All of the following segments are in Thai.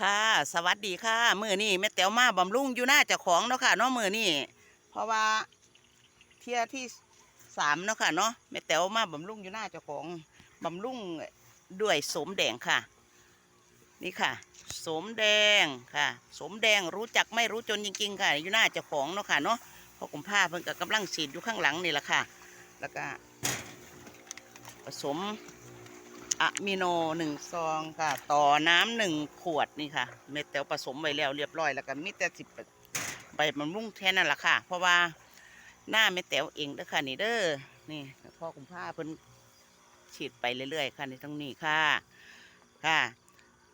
ค่ะ สวัสดีค่ะมือนี่แม่แต๋วมาบำรุงอยู่หน้าเจ้าของเนาะค่ะเนาะมือนี่เพราะว่าเที่ยที่สามเนาะค่ะเนาะแม่แต๋วมาบำรุงอยู่หน้าเจ้าของบำรุงด้วยสมแดงค่ะ นี่ค่ะ สมแดงค่ะ สมแดงรู้จักไม่รู้จนจริงๆค่ะ อยู่หน้าเจ้าของเนาะค่ะเนาะเพราะกุมผ้าเพิ่นก็กำลังฉีดอยู่ข้างหลังนี่แหละค่ะ แล้วก็ผสม อะมิโนหนึ่งซองค่ะ ต่อน้ำหนึ่งขวดนี่ค่ะ เม็ดแตวผสมไว้แล้วเรียบร้อยแล้วก็มีแต่สิบใบบำรุงแค่นั้นแหละค่ะ เพราะว่าหน้าเม็ดแตวเองเด้อค่ะนี่เด้อนี่พ่อคุณพ่าเพิ่นฉีดไปเรื่อยๆค่ะในตรงนี้ค่ะค่ะ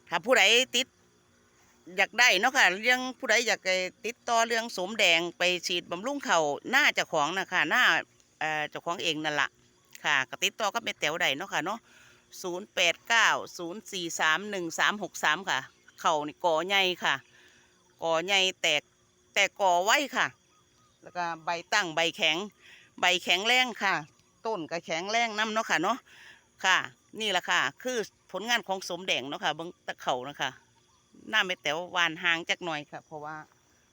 ถ้าผู้ใดติดอยากได้เนาะค่ะเรื่องผู้ใดอยากติดต่อเรื่องสมแดงไปฉีดบำรุงเขาหน้าเจ้าของนะคะหน้าเอ่อจ้าของเองนั่นละค่ะก็ติดต่อกับเม็ดแตวได้เนาะค่ะเนาะ ศูนย์แปดเก้าศูนย์สี่สามหนึ่งสามหกสามค่ะ เข่านี่ก่อใหญ่ค่ะก่อใหญ่แตกแต่ก่อไว้ค่ะ แล้วก็ใบตั้งใบแข็ง ใบแข็งแรงค่ะ ต้นก็แข็งแรงน้ำเนาะค่ะเนาะค่ะ นี่แหละค่ะ คือผลงานของสมแดงเนาะค่ะเบิ้งตะเข่านะคะหน้าไม่แต่วานหางจักหน่อยค่ะ เพราะว่า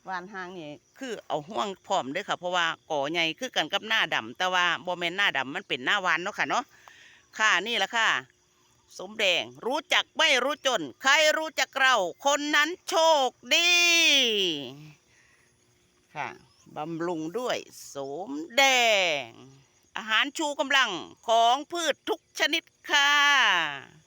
วานหางนี่คือเอาห่วงพร้อมด้วยค่ะ เพราะว่าก่อใหญ่คือกันกับหน้าดำแต่ว่าโบแมนหน้าดำมันเป็นหน้าวานเนาะค่ะเนาะ ค่ะนี่แหละค่ะ สมแดงรู้จักไม่รู้จน ใครรู้จักเรา คนนั้นโชคดี ค่ะบำรุงด้วยสมแดง อาหารชูกำลังของพืชทุกชนิดค่ะ